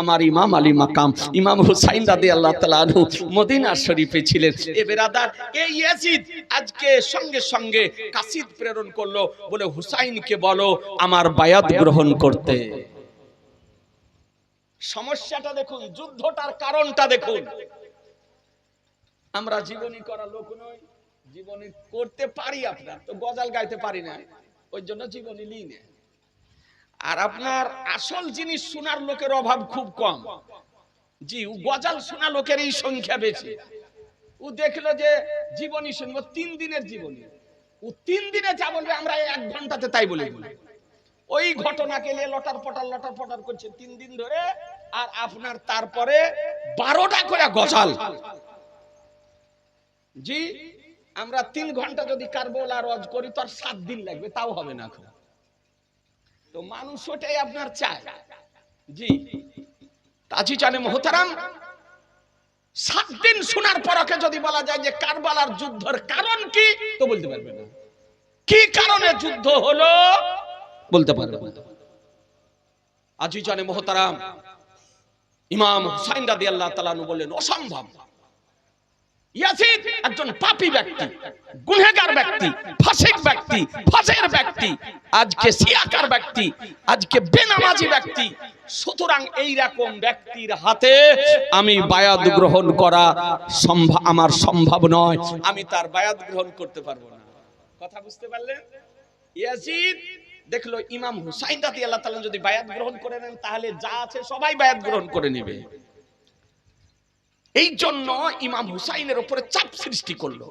আমার ইমাম আলী মাকাম, ইমাম হুসাইন রাদি আল্লাহ তালু মদিনা শরীফে ছিলেন। এ বেরাদার এই ইয়াজিদ আজকে সঙ্গে সঙ্গে কাসিদ প্রেরণ করল, বলে, হুসাইনকে বলো, আমার বায়াত গ্রহণ করতে। সমস্যাটা দেখুন, যুদ্ধটার কারণটা দেখুন। আমরা জীবনী করা লোক নই, জীবনী করতে পারি আপনার, তো গজাল গাইতে পারি না। ওই জন্য জীবনী লিই না আর আপনার আসল জিনিস শোনার লোকের অভাব খুব কম। জি, ও গজাল শোনা লোকের এই সংখ্যা বেশি। ও দেখল যে জীবনী শুনব, তিন দিনের জীবনী। ও তিন দিনে যা বলবে আমরা এক ঘন্টাতে তাই বলে ওই ঘটনাকে নিয়ে লটার পটার লটার পটার করছে তিন দিন ধরে, আর আপনার তারপরে বারোটা করে গজাল। জি, আমরা তিন ঘণ্টা যদি কারবোলা রজ করি, তো আর সাত দিন লাগবে, তাও হবে না এখন। তো মানুষ ওটাই আপনার চায়। জি। তাজি জানে মোহতারাম সাত দিন শোনার পরকে যদি বলা যায় যে কারবালার যুদ্ধের কারণ কি, তো বলতে পারবে না। কি কারণে যুদ্ধ হলো, বলতে পারবে না। আজি জানে মোহতারাম, ইমাম হুসাইন আল্লাহ তালানু বললেন, অসম্ভব। ইয়াসিদ একজন পাপী ব্যক্তি, গুনহেগার ব্যক্তি ফাসিক ব্যক্তি, ফাসের ব্যক্তি, আজকে সিয়াকার ব্যক্তি, আজকে বেনামাজি ব্যক্তি। সুতরাং এই রকম ব্যক্তির হাতে আমি বায়াত গ্রহণ করা সম্ভব আমার সম্ভব নয়। আমি তার বায়াত গ্রহণ করতে পারব না। কথা বুঝতে পারলেন? ইয়াসিদ দেখল ইমাম হুসাইন রাদি আল্লাহ তাআলা যদি বায়াত গ্রহণ করে নেন, তাহলে যা আছে সবাই বায়াত গ্রহণ করে নেবে। এই জন্য ইমাম হুসাইনের উপরে চাপ সৃষ্টি করল।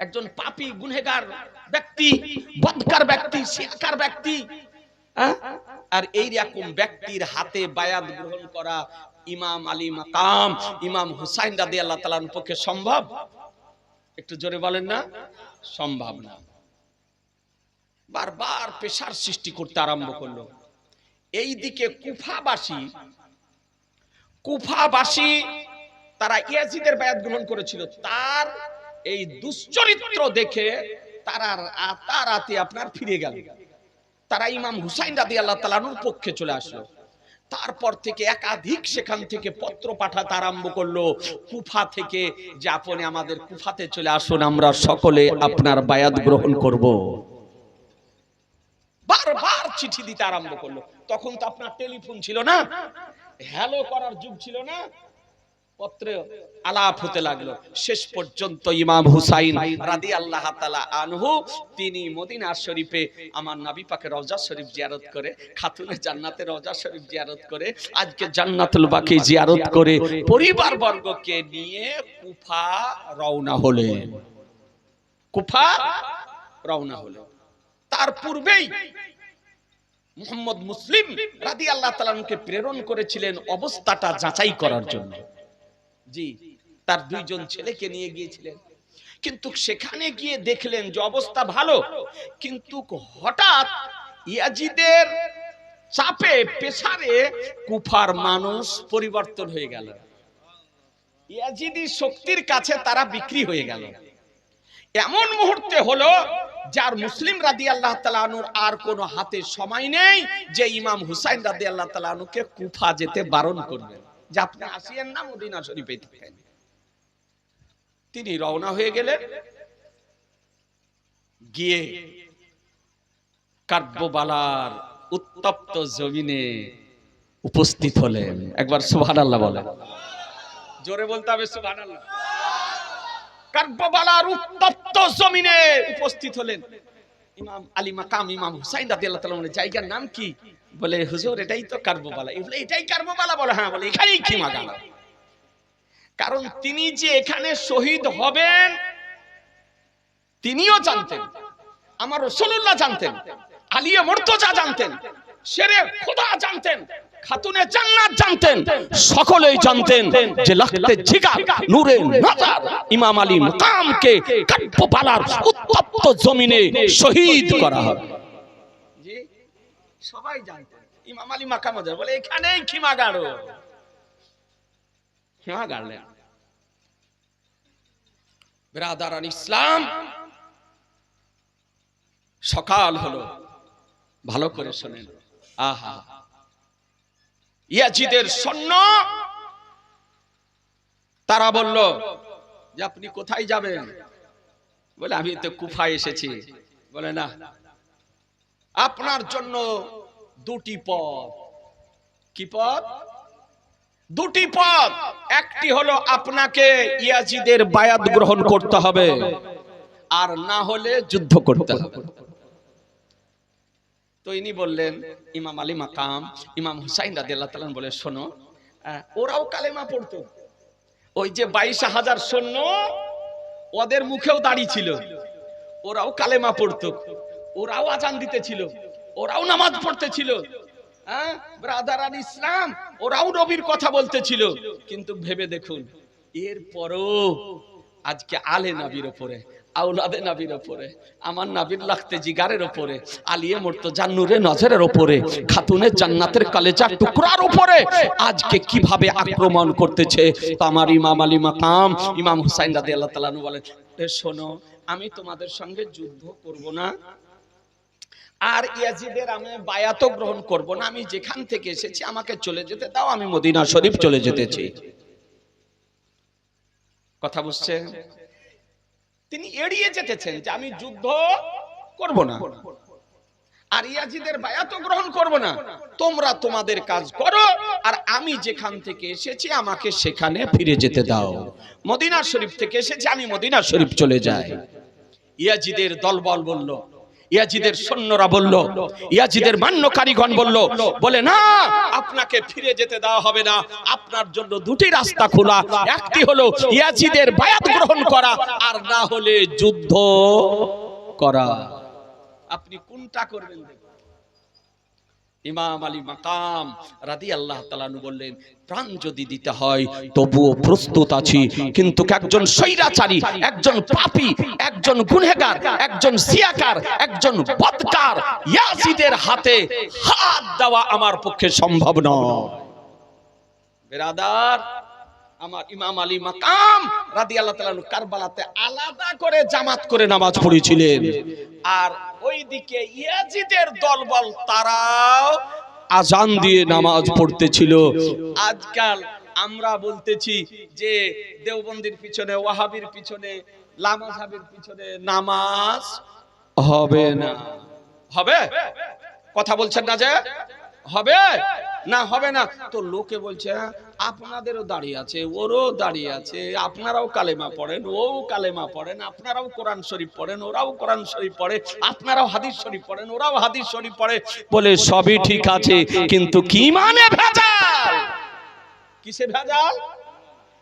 একজন পাপী গুনহেগার ব্যক্তি, বদকার ব্যক্তি, শিয়াকার ব্যক্তি হ্যাঁ? আর এই রকম ব্যক্তির হাতে বায়াত গ্রহণ করা ইমাম আলী মাকাম, ইমাম হুসাইন রাদি আল্লাহ তালার পক্ষে সম্ভব? একটু জোরে বলেন না, সম্ভব না। বারবার পেশার সৃষ্টি করতে আরম্ভ করল। এই দিকে কুফাবাসী কুফাবাসী তারা ইয়াজিদের বায়াত গ্রহণ করেছিল। তার এই দুশ্চরিত্র দেখে তারা তারাতে আপনার ফিরে গেল। তারা ইমাম হুসাইন রাদি আল্লাহ তালানুর পক্ষে চলে আসলো। তারপর থেকে একাধিক সেখান থেকে পত্র পাঠাতে আরম্ভ করল। কুফা থেকে যে আপনি আমাদের কুফাতে চলে আসুন, আমরা সকলে আপনার বায়াত গ্রহণ করব। বারবার চিঠি দিতে আরম্ভ করল। তখন তো আপনার টেলিফোন ছিল না। হ্যালো করার যুগ ছিল না? পত্রে আলাপ হতে লাগল। শেষ পর্যন্ত ইমাম হুসাইন রাদি আল্লাহ তালা আনহু, তিনি মদিনা শরীফে আমার নবী পাকে রওজা শরীফ জিয়ারত করে, খাতুনে জান্নাতে রওজা শরীফ জিয়ারত করে, আজকে জান্নাতুল বাকি জিয়ারত করে পরিবার বর্গকে নিয়ে কুফা রওনা হলেন। কুফা রওনা হলেন। তার পূর্বেই মুহাম্মদ মুসলিম রাদি আল্লাহ তালাকে প্রেরণ করেছিলেন অবস্থাটা যাচাই করার জন্য। জি, তার দুইজন ছেলেকে নিয়ে গিয়েছিলেন। কিন্তু সেখানে গিয়ে দেখলেন যে অবস্থা ভালো। কিন্তু হঠাৎ ইয়াজিদের চাপে পেশারে কুফার মানুষ পরিবর্তন হয়ে গেল। ইয়াজিদি শক্তির কাছে তারা বিক্রি হয়ে গেল। এমন মুহূর্তে হলো যার মুসলিম রাদি আল্লাহ তালানুর আর কোন হাতে সময় নেই যে ইমাম হুসাইন রাদি আল্লাহ তালানুকে কুফা যেতে বারণ করবেন যে আপনি আসিয়েন না মদিনা শরীফে থাকেন। তিনি রওনা হয়ে গেলেন। গিয়ে কার্যবালার উত্তপ্ত জমিনে উপস্থিত হলেন। একবার সুবহান আল্লাহ বলেন। জোরে বলতে হবে সুবহান আল্লাহ কার্যবালার উত্তপ্ত জমিনে উপস্থিত হলেন। ইমাম আলী মাকাম, ইমাম হুসাইন জায়গার নাম কি? বলে, হুজুর, এটাই তো কার্ববালা বলে, এটাই কার্ববালা বলে হ্যাঁ বলে, এখানেই খিমাগালা কারণ তিনি যে এখানে শহীদ হবেন, তিনিও জানতেন, আমার রসুল্লাহ জানতেন আলিয়া মুর্তজা জানতেন, শেরে খোদা জানতেন খাতুনে জান্নাত জানতেন সকলেই জানতেন যে লাখতে জিগার নূরে নাজার ইমাম আলী মাকামকে উত্তপ্ত জমিনে শহীদ করা হবে। জি সবাই জানতেন। ইমাম আলী মাকাম বলে এখানেই খিমা গাড়ো। খিমা গাড়লেন ব্রাদারান ইসলাম সকাল হলো। ভালো করে শোনেন। আহা ইয়াজিদের সৈন্য। তারা বলল যে আপনি কোথায় যাবেন? বলে আমি তো কুফায় এসেছি। বলে না আপনার জন্য দুটি পথ। কি পথ? দুটি পথ। একটি হলো আপনাকে ইয়াজিদের বায়াত গ্রহণ করতে হবে আর না হলে যুদ্ধ করতে হবে। তো ইনি বললেন, ইমাম আলী মাকাম, ইমাম হুসাইন রাদিয়াল্লাহু তাআলা বলে, শোনো ওরাও কালেমা পড়তো। ওই যে বাইশ হাজার সৈন্য, ওদের মুখেও দাড়ি ছিল। ওরাও কালেমা পড়তো। ওরাও আজান দিতেছিল। ওরাও নামাজ পড়তেছিল। হ্যাঁ ব্রাদার আল ইসলাম, ওরাও নবীর কথা বলতেছিল। কিন্তু ভেবে দেখুন, এরপরও আজকে আলে নবীর ওপরে আউলাদে নবীর ওপরে, আমার নাবির লাখতে জিগারের ওপরে, আলিয়ে মর্ত জান্নুরে নজরের ওপরে, খাতুনের জান্নাতের কালেজার টুকরার ওপরে, আজকে কীভাবে আক্রমণ করতেছে? আমার ইমাম আলী মাকাম ইমাম হুসাইন রাদি আল্লাহ তালানু বলেন শোনো, আমি তোমাদের সঙ্গে যুদ্ধ করব না, আর ইয়াজিদের আমি বায়াত গ্রহণ করব না, আমি যেখান থেকে এসেছি, আমাকে চলে যেতে দাও, আমি মদিনা শরীফ চলে যেতেছি। কথা বুঝছে? তিনি এড়িয়ে যেতেছেন যে আমি যুদ্ধ করব না। আর ইয়াজিদের বায়াত গ্রহণ করব না। তোমরা তোমাদের কাজ করো, আর আমি যেখান থেকে এসেছি, আমাকে সেখানে ফিরে যেতে দাও। মদিনা শরীফ থেকে এসেছি, আমি মদিনা শরীফ চলে যাই। ইয়াজিদের দলবল বলল ইয়াজিদের সৈন্যরা বলল, ইয়াজিদের মান্যকারীগণ বলল, বলে, না, আপনাকে ফিরে যেতে দেওয়া হবে না। আপনার জন্য দুটি রাস্তা খোলা। একটি হলো ইয়াজিদের বায়াত গ্রহণ করা, আর না হলে যুদ্ধ করা। আপনি কোনটা করবেন। ইমাম আলী মাকাম রাদি আল্লাহ তালানু বললেন, প্রাণ যদি দিতে হয়, তবুও প্রস্তুত আছি। কিন্তু একজন স্বৈরাচারী, একজন পাপী, একজন গুনহেগার একজন সিয়াকার, একজন বদকার ইয়াসিদের হাতে হাত দেওয়া আমার পক্ষে সম্ভব নয়। বেরাদার, আমার ইমাম আলী মাকাম রাদি আল্লাহ তালানু কারবালাতে আলাদা করে জামাত করে নামাজ পড়েছিলেন। আর ওইদিকে ইয়াজিদের দলবল তারাও আজান দিয়ে নামাজ পড়তেছিল। আজকাল আমরা বলতেছি যে দেওবন্দির পিছনে, ওয়াহাবির পিছনে লামাজাবের পিছনে নামাজ হবে না। হবে? কথা বলছেন না যে? হবে? না হবে না। তো লোকে বলছে আপনাদেরও দাঁড়িয়ে আছে, ওরও দাঁড়িয়ে আছে, আপনারাও কালেমা পড়েন ও কালেমা পড়েন, আপনারাও কোরআন শরীফ পড়েন, ওরাও কোরআন শরীফ পড়ে, আপনারাও হাদিস শরীফ পড়েন, ওরাও হাদিস শরীফ পড়ে, বলে সবই ঠিক আছে, কিন্তু কি মানে ভেজাল? কিসে ভেজাল?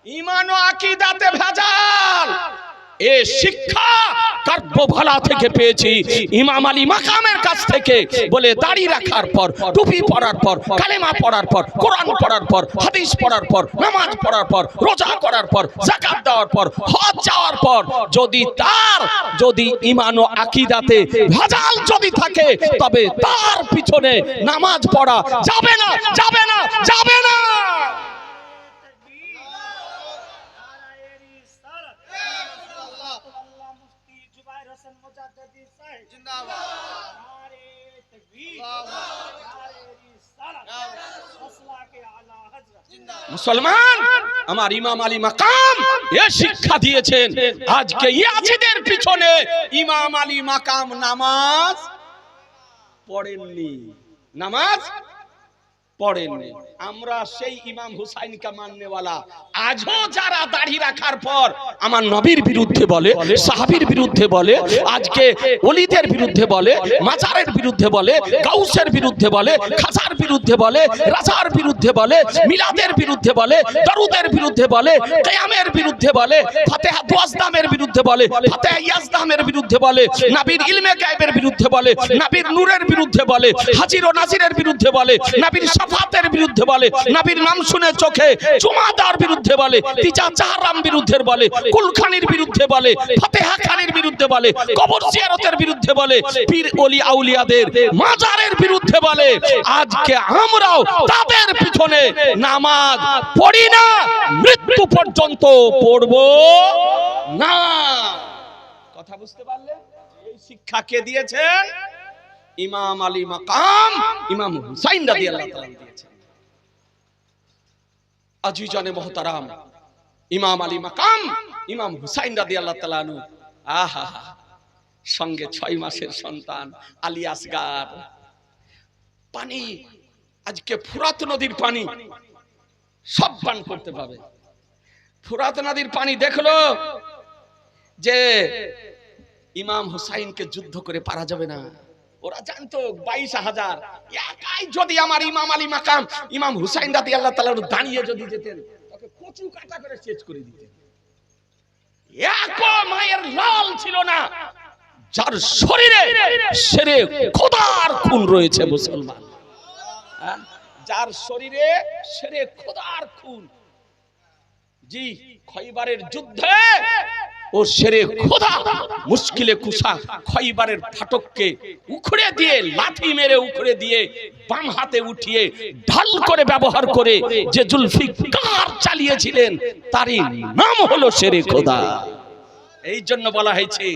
ইমান ও আকিদাতে ভেজাল। এ শিক্ষা কার্যভালা থেকে পেয়েছি। ইমাম আলী মাকামের কাছ থেকে বলে দাড়ি রাখার পর, টুপি পরার পর, কালেমা পড়ার পর, কোরআন পড়ার পর, হাদিস পড়ার পর, নামাজ পড়ার পর, রোজা করার পর, যাকাত দেওয়ার পর, হজ যাওয়ার পর, যদি তার, যদি ইমান ও আকিদাতে ভেজাল যদি থাকে, তবে তার পিছনে নামাজ পড়া যাবে না যাবে না যাবে না। মুসলমান, আমার ইমাম আলী মাকাম এ শিক্ষা দিয়েছেন, আজকে ইয়াজিদের পিছনে ইমাম আলী মাকাম নামাজ পড়েননি। নামাজ পড়েননি আমরা সেই ইমাম হুসাইনকে মাননেওয়ালা আজও যারা দাড়ি রাখার পর আমার নবীর বিরুদ্ধে বলে সাহাবীর বিরুদ্ধে বলে আজকে অলিদের বিরুদ্ধে বলে মাজারের বিরুদ্ধে বলে গাউসের বিরুদ্ধে বলে খাসার বিরুদ্ধে বলে রাজার বিরুদ্ধে বলে মিলাদের বিরুদ্ধে বলে দরুদের বিরুদ্ধে বলে কেয়ামের বিরুদ্ধে বলে ফাতেহা দুয়াজদামের বিরুদ্ধে বলে ফাতেহা ইয়াজদামের বিরুদ্ধে বলে নাবির ইলমে গায়েবের বিরুদ্ধে বলে নাবির নূরের বিরুদ্ধে বলে হাজির ও নাজিরের বিরুদ্ধে বলে নাবির সাফাতের বিরুদ্ধে বলে, নাবির নাম শুনে চোখে চুমাদার বিরুদ্ধে বলে, তিজা চাহারাম বিরুদ্ধে বলে, কুলখানির বিরুদ্ধে বলে, ফাতেহা খানির বিরুদ্ধে বলে, কবর জিয়ারতের বিরুদ্ধে বলে, পীর ওলি আউলিয়াদের মাজারের বিরুদ্ধে বলে, আজকে আমরাও তাদের পিছনে নামাজ পড়ি না, মৃত্যু পর্যন্ত পড়ব না। কথা বুঝতে পারলে এই শিক্ষা কে দিয়েছেন? ইমাম আলী মাকাম ইমাম হুসাইন রাদিয়াল্লাহু তাআলা দিয়েছেন। আজিজানে মহতারাম ইমাম আলী মাকাম ইমাম হুসাইন রাদি আল্লাহ তালানু আহা সঙ্গে ছয় মাসের সন্তান আলী আসগার। পানি আজকে ফুরাত নদীর পানি সব পান করতে পাবে। ফুরাত নদীর পানি দেখল যে ইমাম হুসাইনকে যুদ্ধ করে পারা যাবে না। ওরা জানতো, বাইশ হাজার। একাই যদি আমার ইমাম আলী মাকাম, ইমাম হুসাইন রাতি আল্লাহ তালা দাঁড়িয়ে যদি যেতেন, তাকে কচু কাটা করে শেষ করে দিতেন। এক মায়ের লাল ছিল না। যার শরীরে সেরে খোদার খুন রয়েছে মুসলমান। হ্যাঁ? যার শরীরে সেরে খোদার খুন। জি, খৈবারের যুদ্ধে ও সেরে খোদা, মুশকিলে কুসা খৈবারের ফাটককে উখড়ে দিয়ে লাঠি মেরে উখড়ে দিয়ে, বাম হাতে উঠিয়ে ঢাল করে ব্যবহার করে যে জুলফিকার চালিয়েছিলেন, তারই নাম হলো সেরে খোদা। এই জন্য বলা হয়েছে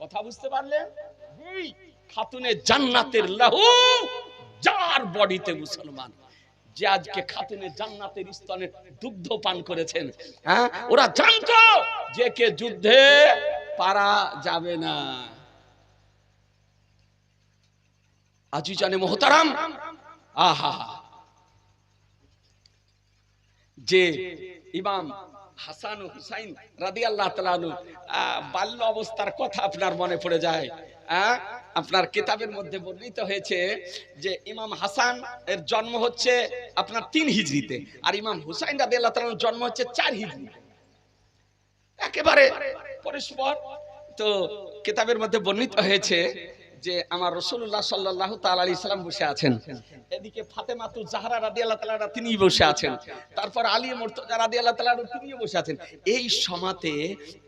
কথা বুঝতে পারলেন? জান্নাতের লাহু, যার বডিতে মুসলমান। যে আজকে খাতুনে জান্নাতের স্তনে দুগ্ধ পান করেছেন হ্যাঁ? ওরা জানতো যে কে যুদ্ধে পারা যাবে না। আজি জানে মোহতারাম? আহা। যে ইমাম হাসান হুসাইন রাদি আল্লাহ তালানু বাল্য অবস্থার কথা আপনার মনে পড়ে যায় আপনার কিতাবের মধ্যে বর্ণিত হয়েছে যে ইমাম হাসান এর জন্ম হচ্ছে আপনার তিন হিজড়িতে, আর ইমাম হুসাইন রাদি আল্লাহ জন্ম হচ্ছে চার হিজড়িতে। একেবারে পরস্পর তো কিতাবের মধ্যে বর্ণিত হয়েছে যে আমার রসুল্লাহ সাল্লাহ তাল ইসলাম বসে আছেন। এদিকে ফাতেমাতু জাহরা রাদি আল্লাহ তালা তিনি বসে আছেন। তারপর আলী মোর্তজা রাদি আল্লাহ তালা তিনি বসে আছেন। এই সমাতে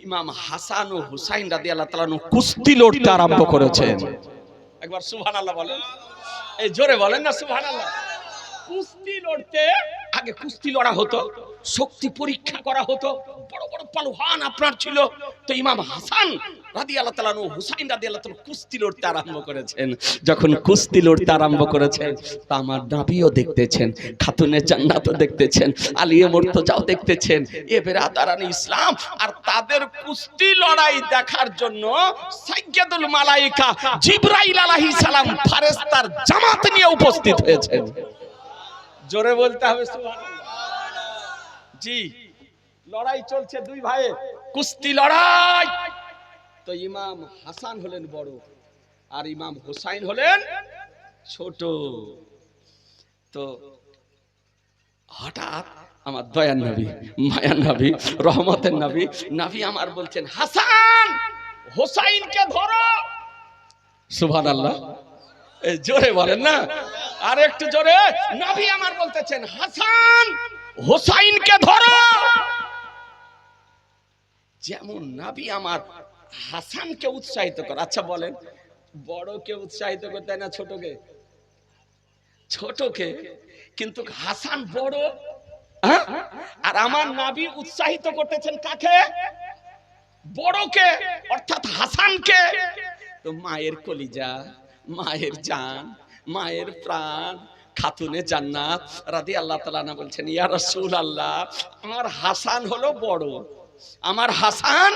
ইমাম হাসান ও হুসাইন রাদি আল্লাহ তালা কুস্তি লড়তে আরম্ভ করেছেন। একবার সুহান আল্লাহ বলেন। এই জোরে বলেন না সুহান আল্লাহ কুস্তি লড়তে আগে কুস্তি লড়া হতো, শক্তি পরীক্ষা করা হতো। বড় বড় পালোহান আপনার ছিল। তো ইমাম হাসান কুস্তি লড়তে আরম্ভ করেছেন। যখন কুস্তি লড়তে আরম্ভ করেছেন দেখতেছেন দেখতেছেন এ ইসলাম আর তাদের কুস্তি লড়াই দেখার জন্য মালাইকা জামাত নিয়ে উপস্থিত হয়েছেন। জোরে বলতে হবে জি, লড়াই চলছে দুই ভাইয়ের কুস্তি লড়াই। তো ইমাম হাসান হলেন বড়, আর ইমাম হুসাইন হলেন ছোট। তো হঠাৎ আমার দয়ান নবী, মায়ার নবী, রহমতের নবী নবী আমার বলছেন, হাসান, হোসাইনকে ধরো। সুবহানাল্লাহ। এই জোরে বলেন না। আর একটু জোরে, নবী আমার বলতেছেন, হাসান হোসাইনকে ধরো। যেমন নবী আমার হাসানকে উৎসাহিত কর আচ্ছা বলেন, বড়কে উৎসাহিত করতে না ছোটকে? ছোটকে, কিন্তু হাসান বড় হ্যাঁ? আর আমার নাবি উৎসাহিত করতেছেন কাকে? বড়কে, অর্থাৎ হাসানকে। তো মায়ের কলিজা, মায়ের জান মায়ের প্রাণ। খাতুনে জান্নাত রাদি আল্লাহ তালা বলছেন, ইয়া রসুল আল্লাহ আমার হাসান হলো বড়। আমার হাসান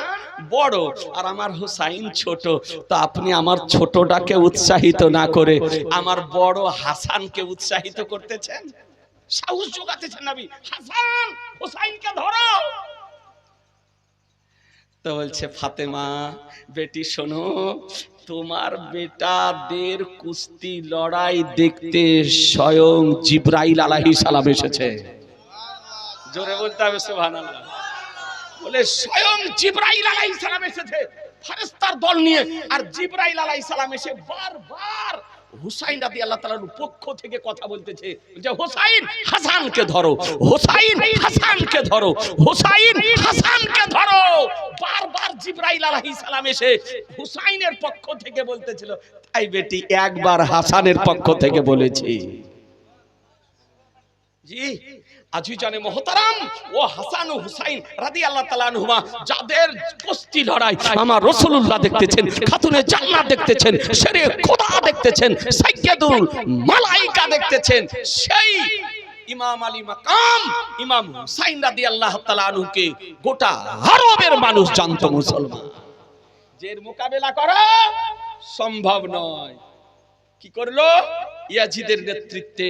বড়। আর আমার হুসাইন ছোট। তো আপনি আমার ছোটটাকে উৎসাহিত না করে আমার বড় হাসানকে উৎসাহিত করতেছেন? সাহস যোগাতেছেন নবী। হাসান, হুসাইনকে ধরো। তো বলছে, ফাতেমা, বেটি শোনো তোমার বেটাদের কুস্তি লড়াই দেখতে স্বয়ং জিব্রাইল আলাহি সালাম এসেছে। জোরে বলতে হবে, সুবহানাল্লাহ। বলে, স্বয়ং জিব্রাইল আলাইহিস সালাম এসেছে, ফেরেশতার দল নিয়ে। আর জিব্রাইল আলাইহিস সালাম এসে বারবার হুসাইন রাদি আল্লাহ তাআলার পক্ষ থেকে কথা বলতেছে। যে হুসাইন হাসানকে ধরো, হুসাইন হাসানকে ধরো, হুসাইন হাসানকে ধরো। বারবার জিব্রাইল আলাইহিস সালাম এসে হুসাইনের পক্ষ থেকে বলতেছিল, তাই বেটি, একবার হাসানের পক্ষ থেকে বলেছি। জি আজি জানে মহতারাম ও হাসান ও হুসাইন রাদি আল্লাহ তালানহুমা যাদের কুস্তি লড়াই আমার রসুল্লাহ দেখতেছেন, খাতুনে জান্নাত দেখতেছেন, শেরে খোদা দেখতেছেন, সাইয়্যিদুল মালাইকা দেখতেছেন, সেই ইমাম আলী মাকাম, ইমাম হুসাইন রাদি আল্লাহ তালানহুকে গোটা আরবের মানুষ জানতো মুসলমান। যের মোকাবেলা করা সম্ভব নয়। কি করল? ইয়াজিদের নেতৃত্বে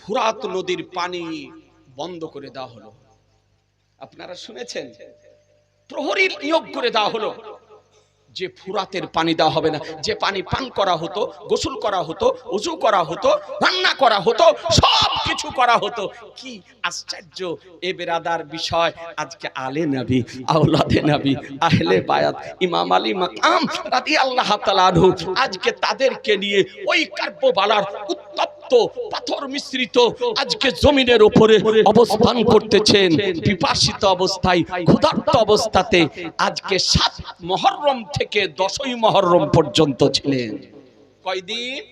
ফুরাত নদীর পানি বন্ধ করে দেওয়া হলো। আপনারা শুনেছেন? প্রহরীর নিয়োগ করে দেওয়া হলো। যে ফুরাতের পানি দেওয়া হবে না, যে পানি পান করা হতো, গোসল করা হতো, উজু করা হতো, রান্না করা হতো সব কিছু করা হতো। কি আশ্চর্য এ বেরাদার বিষয়। আজকে আলে নাবি, আওলাদে নাবি, আহলে বায়াত, ইমাম আলী মাকাম তাআলা আনহু, আজকে তাদেরকে নিয়ে ওই কার্যবালার উত্তপ্ত পাথর মিশ্রিত আজকে জমিনের উপরে অবস্থান করতেছেন। বিপাসিত অবস্থায়, ক্ষুধার্ত অবস্থাতে আজকে সাত মহরম থেকে দশই মহরম পর্যন্ত ছিলেন। কয়দিন?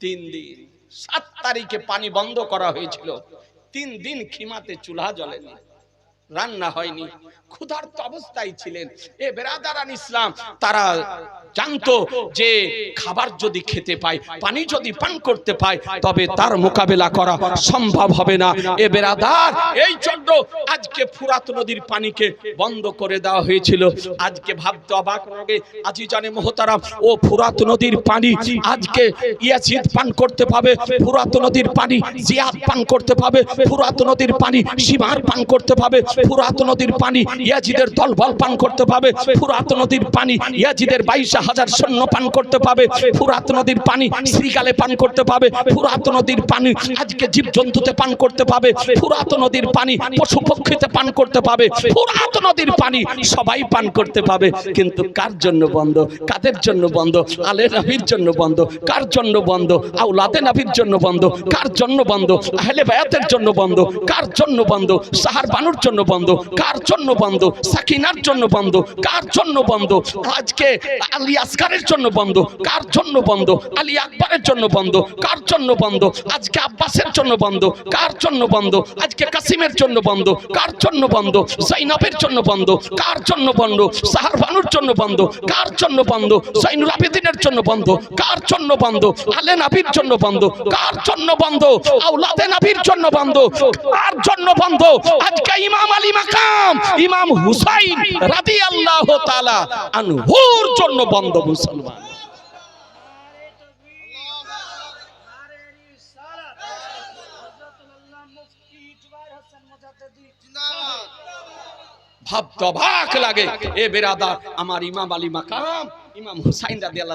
তিন দিন। সাত তারিখে পানি বন্ধ করা হয়েছিল। তিন দিন খিমাতে চুলা জ্বলেনি। রান্না হয়নি। ক্ষুধার্ত অবস্থায় ছিলেন। এ বেরাদারান ইসলাম, তারা জানতো যে খাবার যদি খেতে পায়, পানি যদি পান করতে পায়, তবে তার মোকাবেলা করা সম্ভব হবে না। এ বেরাদার, এই জন্য আজকে ফুরাত নদীর পানিকে বন্ধ করে দেওয়া হয়েছিল। আজকে ভাবতে অবাক লাগে আজি জানে মোহতারাম, ও ফুরাত নদীর পানি আজকে ইয়াসিদ পান করতে পাবে, ফুরাত নদীর পানি জিয়াদ পান করতে পাবে, ফুরাত নদীর পানি সীমার পান করতে পাবে, ফুরাত নদীর পানি ইয়াজিদের দলবল পান করতে পাবে, ফুরাত নদীর পানি ইয়াজিদের বাইশ হাজার সৈন্য পান করতে পাবে ফুরাত নদীর পানি শ্রীকালে পান করতে পাবে ফুরাত নদীর পানি আজকে জীবজন্তুতে পান করতে পাবে ফুরাত নদীর পানি পশু পক্ষীতে পান করতে পাবে ফুরাত নদীর পানি সবাই পান করতে পাবে কিন্তু কার জন্য বন্ধ কাদের জন্য বন্ধ আলে নবীর জন্য বন্ধ কার জন্য বন্ধ আউলাদে নবীর জন্য বন্ধ কার জন্য বন্ধ আহলে বায়াতের জন্য বন্ধ কার জন্য বন্ধ সাহার বানুর জন্য বন্ধ কার জন্য বন্ধ সাকিনার জন্য বন্ধ কার জন্য বন্ধ আজকে আলী আসকারের জন্য বন্ধ কার জন্য বন্ধ আলী আকবরের জন্য বন্ধ কার জন্য বন্ধ আজকে আব্বাসের জন্য বন্ধ কার জন্য বন্ধ আজকে কাসিমের জন্য বন্ধ কার জন্য বন্ধ জাইনাবের জন্য বন্ধ কার জন্য বন্ধ সাহার বানুর জন্য বন্ধ কার জন্য বন্ধ জাইনুল আবেদিনের জন্য বন্ধ কার জন্য বন্ধ আলে নাবির জন্য বন্ধ কার জন্য বন্ধ আউলাদে নাবির জন্য বন্ধ কার জন্য বন্ধ আজকে ইমাম আলী মাকাম ইমাম হুসাইন রাদিয়াল্লাহু তাআলা আনহুর জন্য বন্ধ মুসলমান।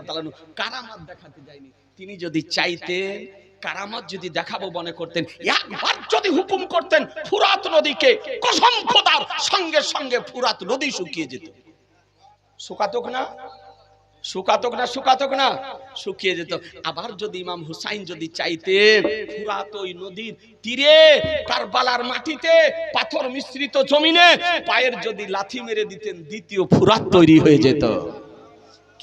তালানু কারামাত দেখাতে তিনি যদি চাইতেন, কারামাত যদি দেখাবো মনে করতেন যদি হুকুম করতেন, ফুরাত নদীকে কসম খোদার সঙ্গে সঙ্গে ফুরাত নদী শুকিয়ে যেত। শুকাতক না? শুকাতক না শুকাতক না। শুকিয়ে যেত। আবার যদি ইমাম হুসাইন যদি চাইতে ফুরাত ওই নদীর তীরে, কারবালার মাটিতে, পাথর মিশ্রিত জমিনে, পায়ের যদি লাথি মেরে দিতেন, দ্বিতীয় ফুরাত তৈরি হয়ে যেত।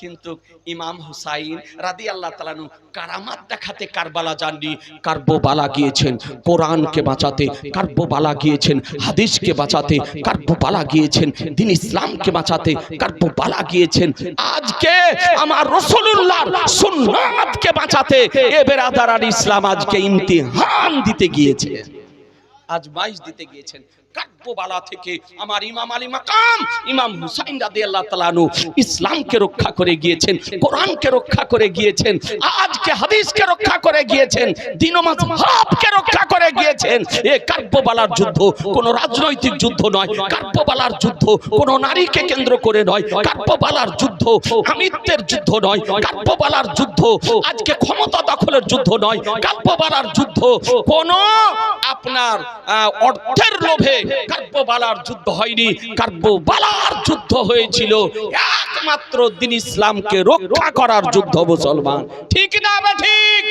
কিন্তু ইমাম হুসাইন রাদি আল্লাহ তালানু কারামাত দেখাতে কারবালা যাননি, কার্বোবালা গিয়েছেন, কোরআনকে বাঁচাতে কার্বোবালা গিয়েছেন, হাদিসকে বাঁচাতে কার্বোবালা গিয়েছেন, দিন ইসলামকে বাঁচাতে কার্বোবালা গিয়েছেন। আজকে আমার রসুল্লাহ সুন্নাতকে বাঁচাতে এ বেরাদার ইসলাম আজকে ইমতিহান দিতে গিয়েছে। আজ বাইশ দিতে গিয়েছেন। কাব্যবালা থেকে আমার ইমাম আলী মাকাম, ইমাম হুসাইন রাদি আল্লাহ তালানু ইসলামকে রক্ষা করে গিয়েছেন, কোরআনকে রক্ষা করে গিয়েছেন, আজকে হাদিসকে রক্ষা করে গিয়েছেন দিনমাজ ভাবকে রক্ষা করে গিয়েছেন। এ কাব্যবালার যুদ্ধ কোনো রাজনৈতিক যুদ্ধ নয়, কাব্যবালার যুদ্ধ কোনো নারীকে কেন্দ্র করে নয়, কাব্যবালার যুদ্ধ আমিত্বের যুদ্ধ নয়, কাব্যবালার যুদ্ধ আজকে ক্ষমতা দখলের যুদ্ধ নয়, কাব্যবালার যুদ্ধ কোন আপনার অর্থের লোভে কাব্যবালার যুদ্ধ হয়নি কাব্যবালার যুদ্ধ হয়েছিল। একমাত্র দিন ইসলামকে রক্ষা করার যুদ্ধ মুসলমান। ঠিক না ঠিক?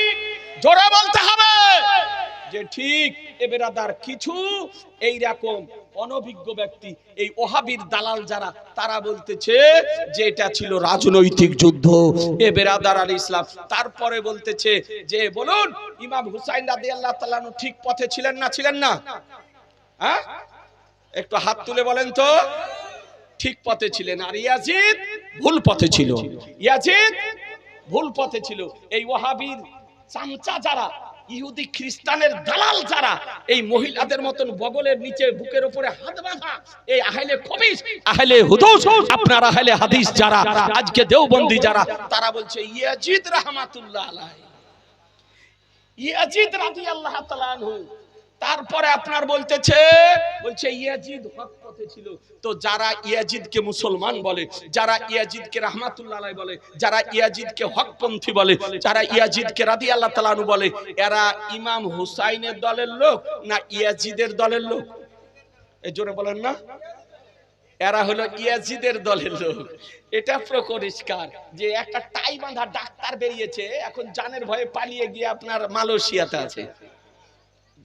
জোরে বলতে হবে। যে ঠিক, এ কিছু, এই রকম অনভিজ্ঞ ব্যক্তি, এই ওহাবির দালাল যারা, তারা বলতেছে যে এটা ছিল রাজনৈতিক যুদ্ধ। এ বেরাদার আলী ইসলাম তারপরে বলতেছে যে, বলুন, ইমাম হুসাইন রাদি আল্লাহ তালানু ঠিক পথে ছিলেন না ছিলেন না? হ্যাঁ? একটু হাত তুলে বলেন তো। ঠিক পথে ছিলেন। আর ইয়াজিদ ভুল পথে ছিল। ইয়াজিদ ভুল পথে ছিল। এই ওহাবির চামচা যারা, ইহুদি খ্রিস্টানের দালাল যারা, এই মহিলাদের মতন বগলের নিচে বুকের উপরে হাত বাঁধা, এই আহলে খবিস আহলে হুদুস, আপনার আহলে হাদিস যারা, আজকে দেওবন্দি যারা, তারা বলছে, ইয়াজিদ রাহমাতুল্লাহ আলাইহি। ইয়াজিদ রাদিয়াল্লাহু তাআলা আনহু তারপরে আপনার বলতেছে, বলছে, ইয়াজিদ হক পথে ছিল। তো যারা ইয়াজিদকে মুসলমান বলে, যারা ইয়াজিদকে রাহমাতুল্লাহ বলে, যারা ইয়াজিদকে হকপন্থী বলে, যারা ইয়াজিদকে রাদিয়াল্লাহু তাআলা আনহু বলে, এরা ইমাম হুসাইনের দলের লোক না ইয়াজিদের দলের লোক? এই জোরে বলেন না। এরা হলো ইয়াজিদের দলের লোক। এটা প্রকরিষ্কার যে একটা টাই বাঁধা ডাক্তার বেরিয়েছে, এখন জানের ভয়ে পালিয়ে গিয়ে আপনার মালয়েশিয়াতে আছে।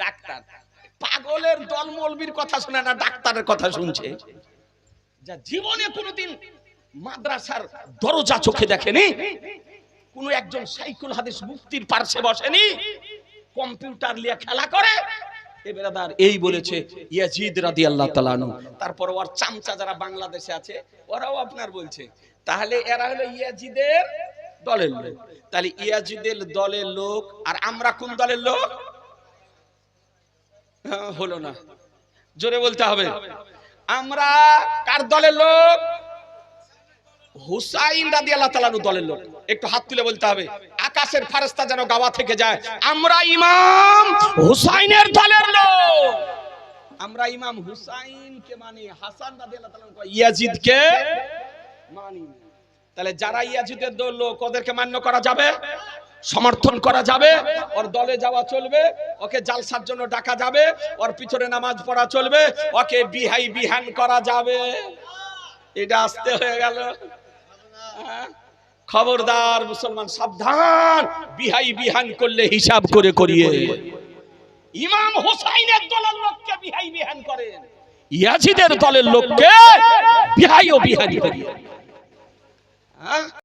ডাক্তার। পাগলের দল মলবির কথা শুনে না ডাক্তারের কথা শুনছে। যা জীবনে কোনোদিন মাদ্রাসার দরজা চোখে দেখেনি, কোন একজন সাইকুল হাদিস মুফতির পার্শ্বে বসেনি, কম্পিউটার নিয়ে খেলা করে। এ বেরাদার এই বলেছে ইয়াজিদ রাদিয়াল্লাহু তাআলা আনহু। তারপর ওর চামচা যারা বাংলাদেশে আছে, ওরাও আপনার বলছে, তাহলে এরা হলো ইয়াজিদের দলের লোক। তাহলে ইয়াজিদের দলের লোক আর আমরা কোন দলের লোক? হলো না। জোরে বলতে হবে। আমরা কার দলের লোক? হুসাইন রাদি আল্লাহ তালানু দলের লোক। একটু হাত তুলে বলতে হবে। আকাশের ফারেস্তা যেন গাওয়া থেকে যায়। আমরা ইমাম হুসাইনের দলের লোক। আমরা ইমাম হুসাইন কে মানি, হাসান রাদি আল্লাহ তালানু ইয়াজিদকে মানি। তাহলে যারা ইয়াজিদের দল লোক, ওদেরকে মান্য করা যাবে? সমর্থন করা যাবে? ওর দলে যাওয়া চলবে, ওকে জালসার জন্য ডাকা যাবে, ওর পিছনে নামাজ পড়া চলবে, ওকে বিহাই বিহান করা যাবে। এটা আসতে হয়ে গেল। হ্যাঁ? খবরদার মুসলমান, সাবধান। বিহাই বিহান করলে হিসাব করে করিয়ে। ইমাম হোসাইনের দলের লোককে বিহাই বিহান করেন। ইয়াজিদের দলের লোককে বিহাই ও বিহারি করিয়ে। হ্যাঁ